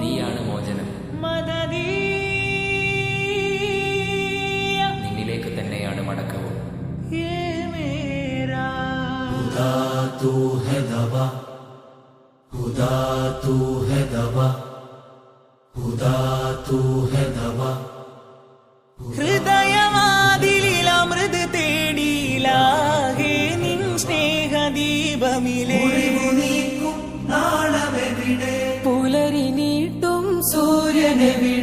നീയാണ് മോചനം. നിന്നിലേക്ക് തന്നെയാണ് മടക്കവും. തൂ ഹെ ദവ ഖുദാ തൂ ഹെ ദവ ഖുദാ തൂ ഹെ ദവ and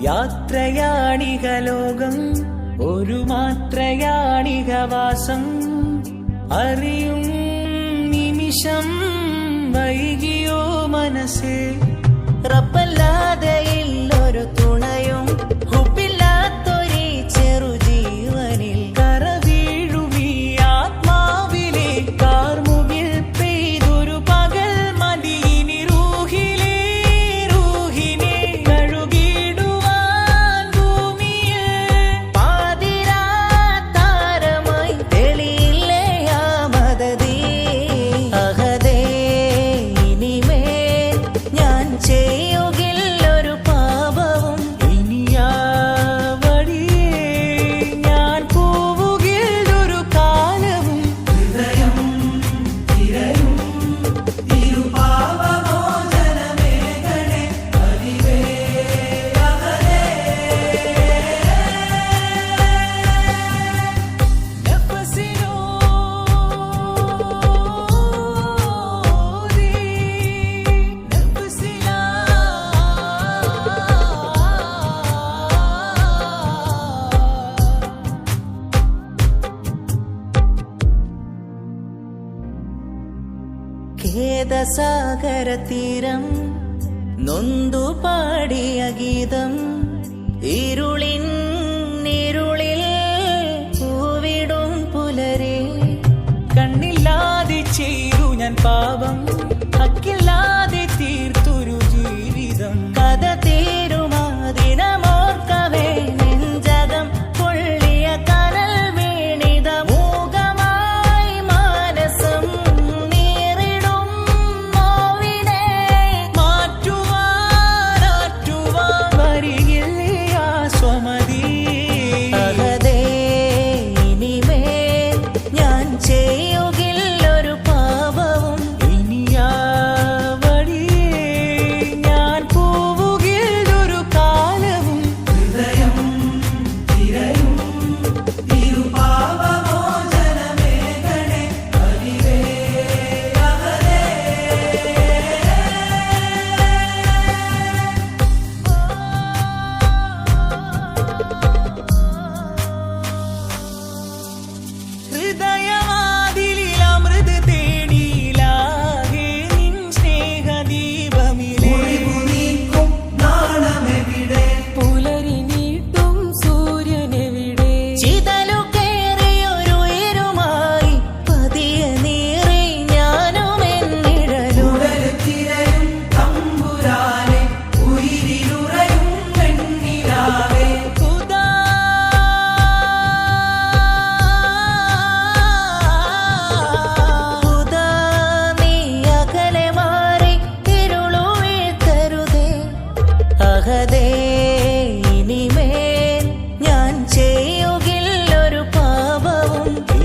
യാത്രയാണിക ലോകം ഒരു മാത്രയാണിക വാസം അറിയും നിമിഷം വൈകിയോ മനസ്സേ റബ്ബല്ലാതെ ഖേദസാഗരതീരം നൊന്തു പാടിയ ഗീതം.